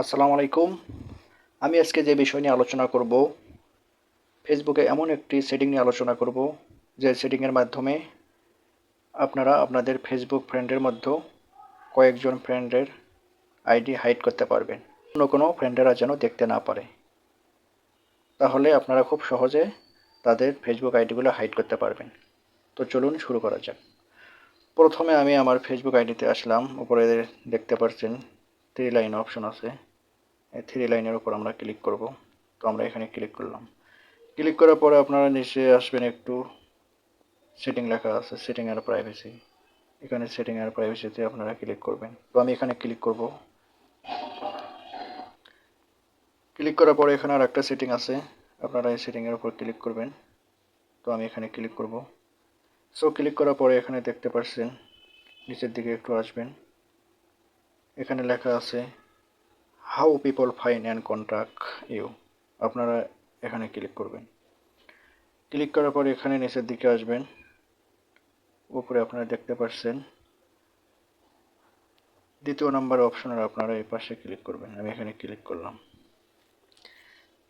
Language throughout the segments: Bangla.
আসসালামু আলাইকুম। আমি আজকে যে বিষয় নিয়ে আলোচনা করব ফেসবুকে এমন একটি সেটিং নিয়ে আলোচনা করব, যে সেটিংয়ের মাধ্যমে আপনারা আপনাদের ফেসবুক ফ্রেন্ডের মধ্যে কয়েকজন ফ্রেন্ডের আইডি হাইড করতে পারবেন। অন্য কোনো ফ্রেন্ডেরা যেন দেখতে না পারে। তাহলে আপনারা খুব সহজে তাদের ফেসবুক আইডিগুলো হাইড করতে পারবেন। তো চলুন শুরু করা যাক। প্রথমে আমি আমার ফেসবুক আইডিতে আসলাম। উপরে দেখতে পাচ্ছেন থ্রি লাইন অপশন আছে। থ্রি লাইনের উপর আমরা ক্লিক করব। তো আমরা এখানে ক্লিক করলাম। ক্লিক করার পরে আপনারা নিচে আসবেন একটু সেটিং লেখা আছে সেটিং আর প্রাইভেসি এখানে সেটিং আর প্রাইভেসিতে আপনারা ক্লিক করবেন। তো আমি এখানে ক্লিক করব। ক্লিক করার পরে এখানে আর একটা সেটিং আছে। আপনারা এই সেটিংয়ের উপর ক্লিক করবেন। তো আমি এখানে ক্লিক করব। সো ক্লিক করার পরে এখানে দেখতে পাচ্ছেন নিচের দিকে একটু আসবেন। এখানে লেখা আছে how people fine and contact you আপনারা এখানে ক্লিক করবেন। ক্লিক করার পর এখানে নিচের দিকে আসবেন। উপরে আপনারা দেখতে পাচ্ছেন। দ্বিতীয় নাম্বার অপশনের আপনারা এই পাশে ক্লিক করবেন। আমি এখানে ক্লিক করলাম।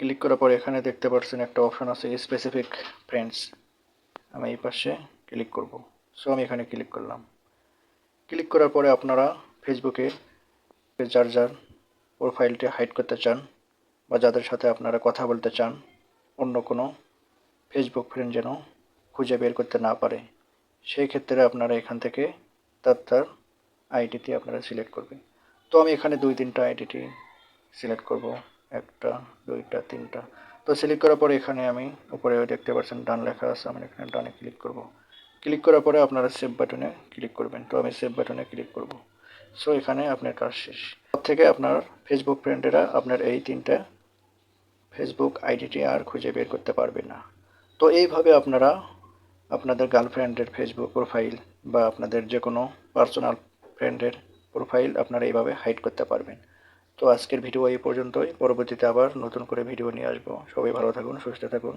ক্লিক করার পর এখানে দেখতে পাচ্ছেন একটা অপশন আছে স্পেসিফিক ফ্রেন্ডস আমি এই পাশে ক্লিক করব। সো আমি এখানে ক্লিক করলাম। ক্লিক করার পরে আপনারা ফেসবুকে যার যার প্রোফাইলটি হাইড করতে চান বা যাদের সাথে আপনারা কথা বলতে চান, অন্য কোনো ফেসবুক ফ্রেন্ড যেন খুঁজে বের করতে না পারে, সেই ক্ষেত্রে আপনারা এখান থেকে তার তার আইডিটি আপনারা সিলেক্ট করবেন। তো আমি এখানে দুই, তিনটা আইডিটি সিলেক্ট করব, একটা, দুইটা, তিনটা। তো সিলেক্ট করার পরে এখানে আমি উপরে দেখতে পাচ্ছেন ডান লেখা আছে, আমি এখানে ডানে ক্লিক করব। ক্লিক করার পরে আপনারা সেভ বাটনে ক্লিক করবেন। তো আমি সেভ বাটনে ক্লিক করব। সো এখানে আপনার কাজ শেষ। তার থেকে আপনার ফেসবুক ফ্রেন্ডেরা আপনার এই তিনটা ফেসবুক আইডিটি আর খুঁজে বের করতে পারবে না। তো এইভাবে আপনারা আপনাদের গার্লফ্রেন্ডের ফেসবুক প্রোফাইল বা আপনাদের যে কোনো পার্সোনাল ফ্রেন্ডের প্রোফাইল আপনারা এইভাবে হাইড করতে পারবেন। তো আজকের ভিডিও এই পর্যন্তই। পরবর্তীতে আবার নতুন করে ভিডিও নিয়ে আসব। সবাই ভালো থাকুন, সুস্থ থাকুন।